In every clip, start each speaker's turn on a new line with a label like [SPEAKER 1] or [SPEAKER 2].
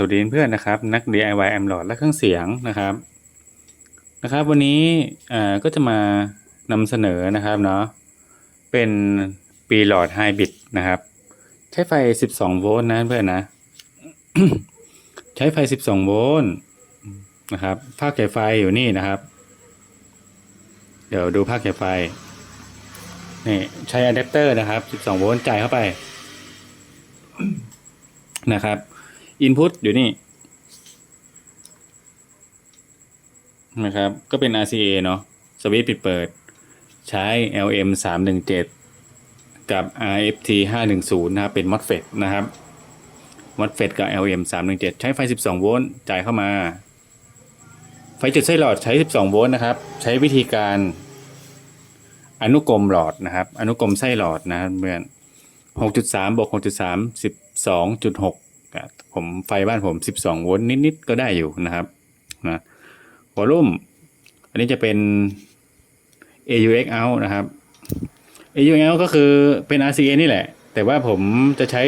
[SPEAKER 1] สวัสดีเพื่อนนะครับ นัก DIY แอมหลอดและเครื่องเสียงนะครับนะครับ วันนี้อ่าก็จะมานำเสนอนะครับเนาะเป็นปีหลอดไฮบริดนะครับ ใช้ไฟ 12 โวลต์นะเพื่อนนะ ใช้ไฟ 12 โวลต์นะครับภาคแก่ไฟอยู่นี่นะครับ เดี๋ยวดูภาคแก่ไฟนี่ใช้อะแดปเตอร์นะครับ 12 โวลต์จ่ายเข้าไปนะครับ อินพุตอยู่นี่นะครับ ก็เป็น RCA เนาะสวิตช์ปิดเปิด ใช้ LM 3 1 7 กับ RFT 5 1 0นะครับ เป็น MOSFET นะครับ MOSFET กับ LM 3 1 7 ใช้ไฟ 12 โวลต์จ่ายเข้ามา ไฟจุดไส้หลอดใช้ 12 โวลต์นะครับ ใช้วิธีการอนุกรมหลอดนะครับ อนุกรมไส้หลอดนะครับเพื่อน6.3บวก6.3 12.6อะ ผมไฟบ้านผม 12 โวลต์นิดๆก็ได้อยู่นะครับนะวอลลุ่มอันนี้จะเป็น AUX out นะครับ AUX out ก็คือเป็น RCA นี่แหละ แต่ว่าผมจะใช้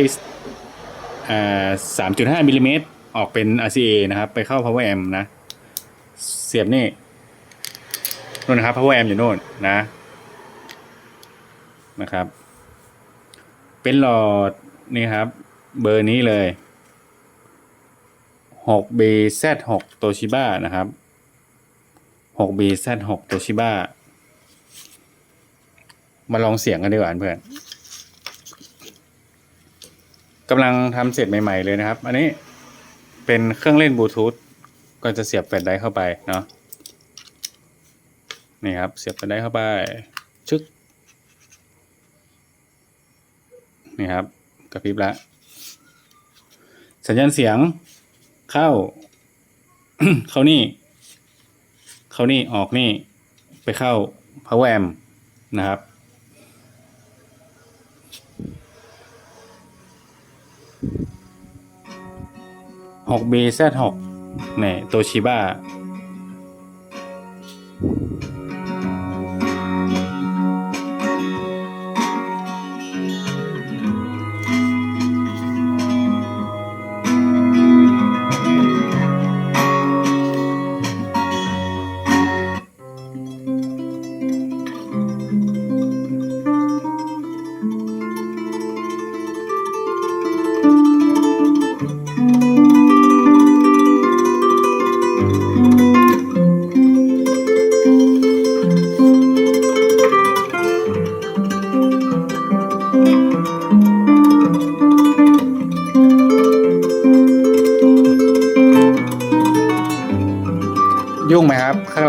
[SPEAKER 1] อ่า3.5มิลลิเมตรออกเป็น RCA นะครับ ไปเข้า power amp นะ เสียบนี่นู่นนะครับ power amp อยู่โน่นนะนะครับ เป็นหลอดนี่ครับ เบอร์นี้เลย 6BZ6 โตชิบ้านะครับ 6BZ6 โตชิบ้ามาลองเสียงกันดีกว่าเพื่อนกำลังทำเสร็จใหม่ ๆ เลยนะครับ อันนี้เป็นเครื่องเล่นบลูทูธก็จะเสียบแฟลชไดร์เข้าไปเนาะนี่ครับ เสียบแฟลชไดร์เข้าไปชึกนี่ครับกระพริบแล้วสัญญาณเสียง เข้า เขานี่ เขานี่ออกนี่ ไปเข้า PowerM นะครับ 6 B Z 6นี่ยโตชิบ้า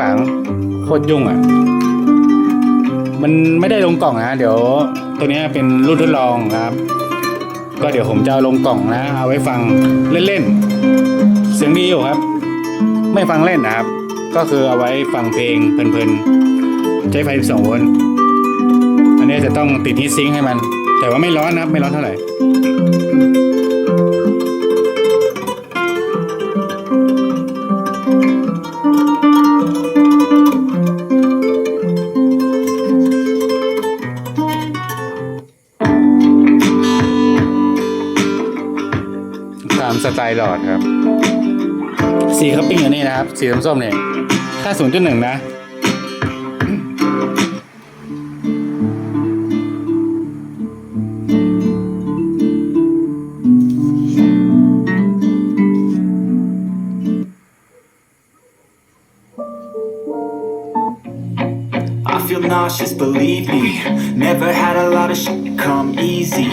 [SPEAKER 1] หลังโคตรยุ่งอะ มันไม่ได้ลงกล่องนะเดี๋ยวตัวนี้เป็นรุ่นทดลองครับ ก็เดี๋ยวผมจะลงกล่องนะ เอาไว้ฟังเล่นๆ เสียงดีอยู่ครับ ไม่ฟังเล่นนะครับ ก็คือเอาไว้ฟังเพลงเพลินๆ ใช้ไฟ12โวลต์อันนี้จะต้องติดฮีทซิงค์ให้มัน แต่ว่าไม่ร้อนนะครับไม่ร้อนเท่าไหร่ หลอดครับ สีเขาปิ้งอยู่นี่นะครับ สีส้มๆเนี่ยค่า 0.1 นะ
[SPEAKER 2] feel nauseous, believe me. Never had a lot of shit come easy.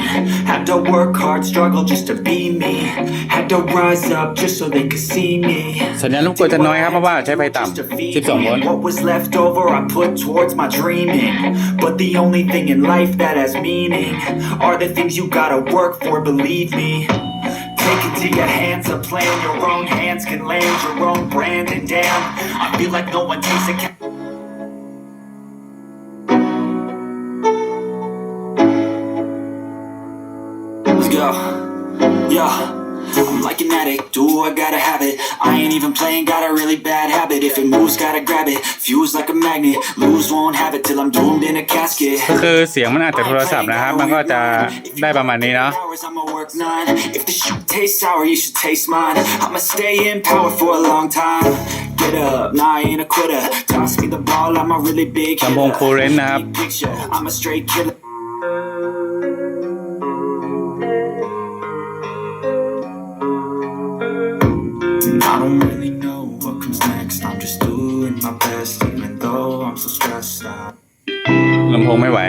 [SPEAKER 2] Had to work hard, struggle just to be me. Had to rise up just so they could see me.
[SPEAKER 1] สัญญาณรบกวนจะน้อยครับ เพราะว่าใช้ไฟต่ำ 12 โวลต์
[SPEAKER 2] What was left over, I put towards my dreaming. But the only thing in life that has meaning are the things you gotta work for, believe me. Take it to your hands, a plan your own hands can land your own brand. And damn, I feel like no one takes account. Let's go. Yeah. I'm like an addict, do I gotta have it I ain't even playing, got a really bad habit If it moves, gotta grab it Fuse like a magnet, lose, won't have it Till I'm doomed in a casket
[SPEAKER 1] ก็คือเสียงมันอาจจะโทรศัพท์นะครับ มันก็จะได้ประมาณนี้เนาะ
[SPEAKER 2] Hours, I'ma work nine. If the shoot tastes sour, you should taste mine. I'ma stay in power for a long time. Get up, nah, I ain't a quitter. Toss me the ball, I'm a really big
[SPEAKER 1] ลำโพง
[SPEAKER 2] hitter.
[SPEAKER 1] คูเรนต์นะครับ
[SPEAKER 2] Big picture, I'm a straight killer.
[SPEAKER 1] ลำโพงไม่ไหว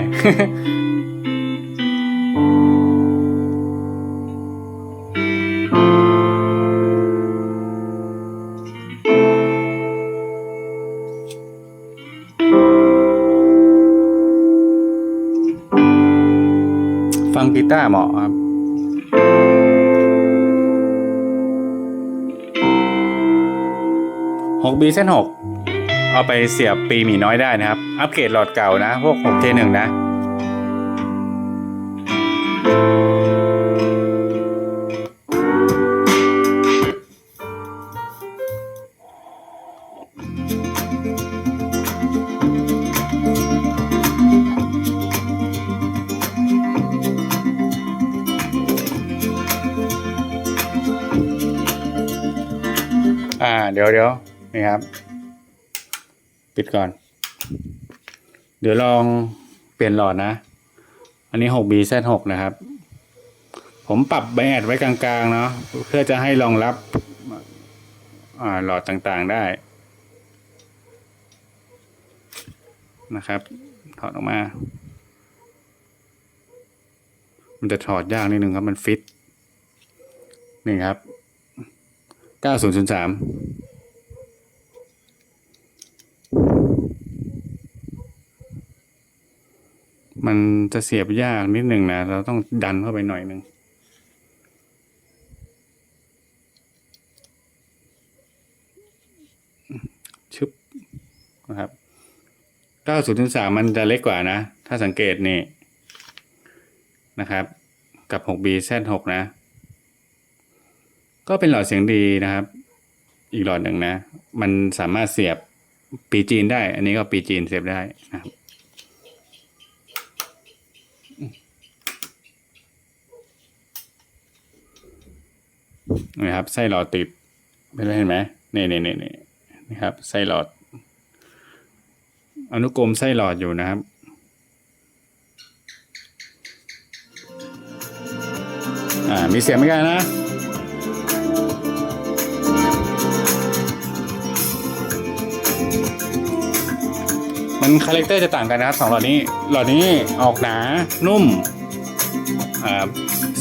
[SPEAKER 1] ฟังกีตาร์เหมาะครับ6 b เส้น6 เอาไปเสียบปีหมีน้อยได้นะครับ อัปเกรดหลอดเก่านะ พวก 6K1 นะอ่าเดี๋ยวเดี๋ยวนี่ครับ ปิดก่อน เดี๋ยวลองเปลี่ยนหลอดนะ อันนี้ 6B Z6 นะครับ ผมปรับไบแอดไว้กลางๆเนาะเพื่อจะให้รองรับหลอดต่างๆได้นะครับ ถอดออกมา มันจะถอดยากนิดนึงครับ มันฟิต นี่ครับ 9003 มันจะเสียบยากนิดหนึ่งนะ เราต้องดันเข้าไปหน่อยหนึ่งชึบนะครับ9003มันจะเล็กกว่านะ ถ้าสังเกตนี่นะครับ กับ 6B Z6 นะ ก็เป็นหลอดเสียงดีนะครับ อีกหลอดหนึ่งนะ มันสามารถเสียบปีจีนได้ อันนี้ก็ปีจีนเสียบได้นะครับ นะครับไส้หลอดติดเป็นไรเห็นไหมนี่นี่นี่นี่นะครับไส้หลอด อนุกรมไส้หลอดอยู่นะครับอ่ามีเสียงเหมือนกันนะ มันคาแรคเตอร์จะต่างกันนะครับสองหลอดนี้หลอดนี้ออกหนานุ่ม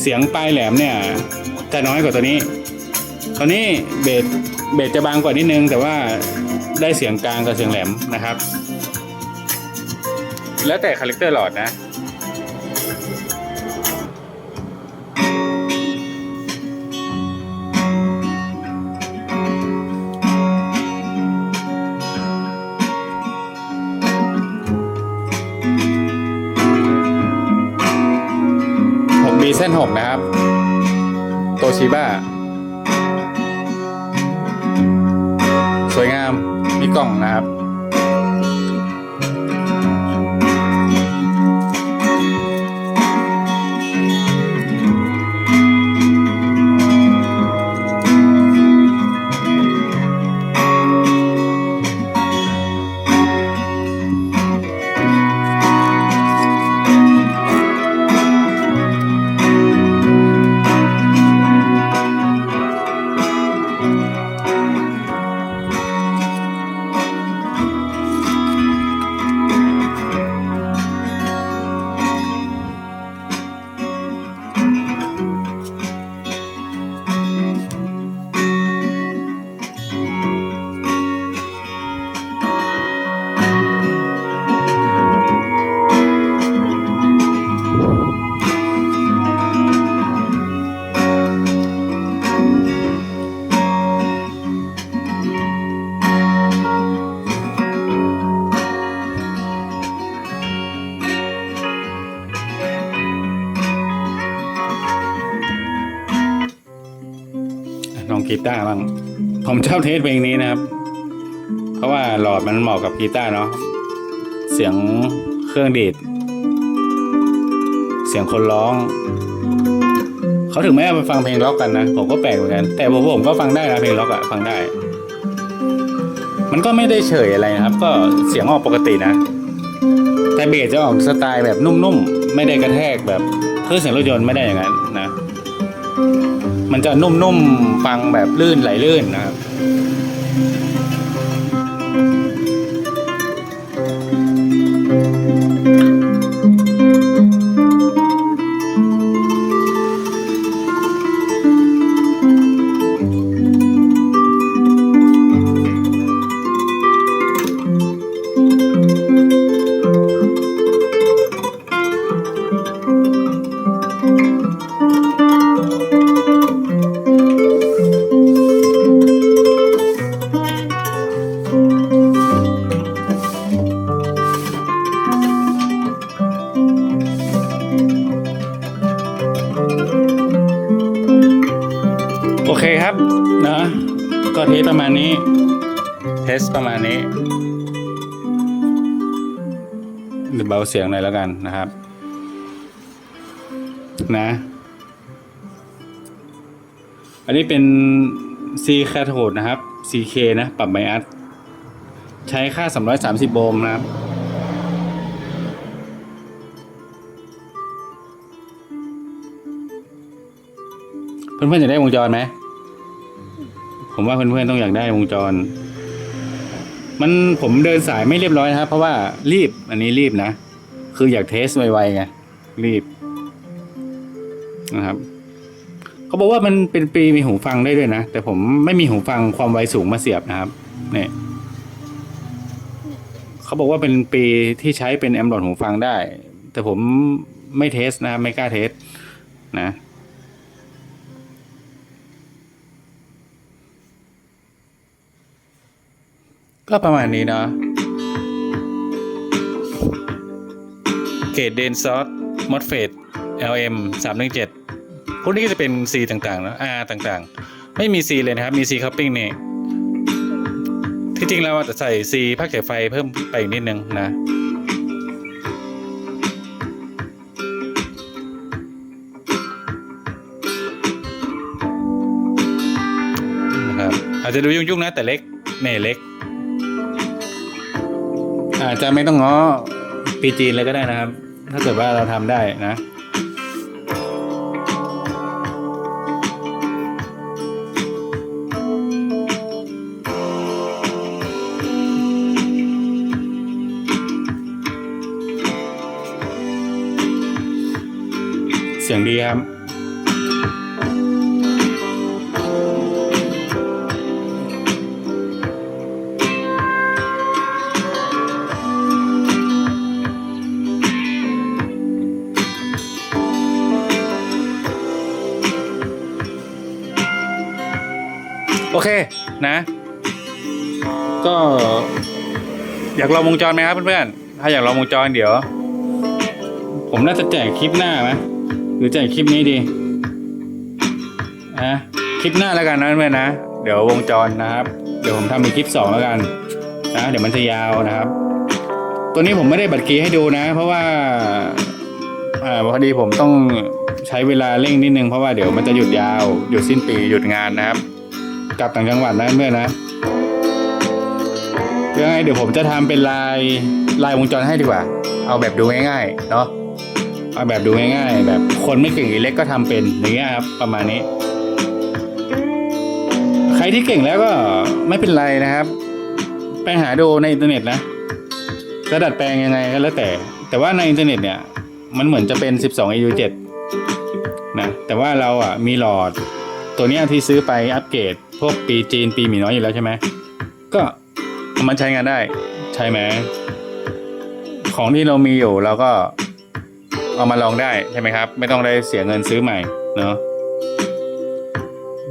[SPEAKER 1] เสียงปลายแหลมเนี่ยจะน้อยกว่าตัวนี้ ตัวนี้เบสเบสจะบางกว่านิดนึง แต่ว่าได้เสียงกลางกับเสียงแหลมนะครับ แล้วแต่คาแรคเตอร์หลอดนะ มีเส้นหกนะครับ โตชิบ้า สวยงาม มีกล่องนะครับ ตาร์บ้างผมชอบเทสเพลงนี้นะครับ เพราะว่าหลอดมันเหมาะกับกีตาร์เนาะเสียงเครื่องดีดเสียงคนร้อง เขาถึงไม่เอาไปฟังเพลงล็อกกันนะ ผมก็แปลกเหมือนกัน แต่ผมผมก็ฟังได้นะเพลงล็อกอะฟังได้ มันก็ไม่ได้เฉยอะไรนะครับ ก็เสียงออกปกตินะ แต่เบสจะออกสไตล์แบบนุ่มๆ ไม่ได้กระแทกแบบเครื่องเสียงรถยนต์ไม่ได้อย่างนั้นน มันจะนุ่มๆ ฟังแบบลื่นไหลลื่นนะครับาเสียงหน่อยแล้วกันนะครับ นะ อันนี้เป็น C cathode นะครับ CK นะ ปรับไบอัสใช้ค่า 330 โอห์มนะครับเพื่อนๆอยากได้วงจรไหม ผมว่าเพื่อนๆต้องอยากได้วงจร มันผมเดินสายไม่เรียบร้อยนะครับ เพราะว่ารีบอันนี้รีบนะ คืออยากเทสไวๆไงรีบนะครับเขาบอกว่ามันเป็นปีมีหูฟังได้ด้วยนะ แต่ผมไม่มีหูฟังความไวสูงมาเสียบนะครับเนี่ยเขาบอกว่าเป็นปีที่ใช้เป็นแอมหลอดหูฟังได้ แต่ผมไม่เทสนะครับไม่กล้าเทสนะก็ประมาณนี้เนาะ เกรดเดนซอสมอสเฟด LM 3 1 7พวกนี้ก็จะเป็น C ต่างๆนอะ R ต่างๆ ไม่มี C เลยนะครับ มี C coupling นี่ที่จริงเราจะใส่ C ภาคเฉยไฟเพิ่มไปอีกนิดนึงนะนะครับอาจจะดูยุ่งๆนะแต่เล็กเนี่เล็ก อาจจะไม่ต้องง้อปีจีนเลยก็ได้นะครับ ถ้าเกิดว่าเราทำได้นะ เสียงดีครับ โอเคนะ ก็ อยากลองวงจรไหมครับเพื่อนๆถ้าอยากลองวงจรเดี๋ยว ผมน่าจะแจกคลิปหน้าไหมหรือแจกคลิปนี้ดีนะคลิปหน้าแล้วกันนะเพื่อนนะ เดี๋ยววงจรนะครับ เดี๋ยวผมทำเป็นคลิปสองแล้วกันนะเดี๋ยวมันจะยาวนะครับ ตัวนี้ผมไม่ได้บัตรคีให้ดูนะ เพราะว่าอ่าพอดีผมต้องใช้เวลาเร่งนิดนึงเพราะว่าเดี๋ยวมันจะหยุดยาว หยุดสิ้นปีหยุดงานนะครับ กลับต่างจังหวัดนะเพื่อนนะยังไงเดี๋ยวผมจะทำเป็นลายลายวงจรให้ดีกว่า เอาแบบดูง่ายๆเนาะเอาแบบดูง่ายๆ แบบคนไม่เก่งอิเล็กก็ทำเป็นอย่างเงี้ยครับประมาณนี้ ใครที่เก่งแล้วก็ไม่เป็นไรนะครับ ไปหาดูในอินเทอร์เน็ตนะจะดัดแปลงยังไงก็แล้วแต่ แต่ว่าในอินเทอร์เน็ตเนี่ยมันเหมือนจะเป็น 12 AU 7 นะแต่ว่าเราอะมีหลอดตัวนี้ที่ซื้อไปอัปเกรด พวกปีจีนปีหมีน้อยอยู่แล้วใช่ไหมก็มันใช้งานได้ใช่ไหมของที่เรามีอยู่เราก็เอามาลองได้ใช่ไหมครับ ไม่ต้องได้เสียเงินซื้อใหม่เนาะ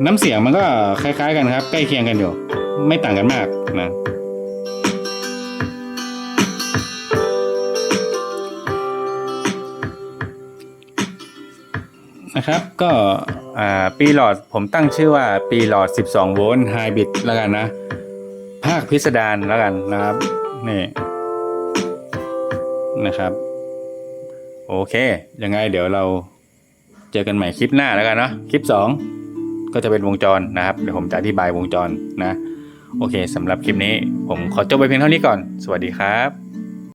[SPEAKER 1] น้ำเสียงมันก็คล้าย ๆ กันครับ ใกล้เคียงกันอยู่ ไม่ต่างกันมากนะนะครับก็ ปีหลอดผมตั้งชื่อว่าปีหลอด 12 โวลต์ไฮบริดแล้วกันนะ ภาคพิสดารแล้วกันนะครับ นี่ นะครับ โอเค ยังไงเดี๋ยวเราเจอกันใหม่คลิปหน้าแล้วกันเนาะคลิป 2 ก็จะเป็นวงจรนะครับ เดี๋ยวผมจะอธิบายวงจรนะ โอเคสำหรับคลิปนี้ผมขอจบไปเพียงเท่านี้ก่อน สวัสดีครับ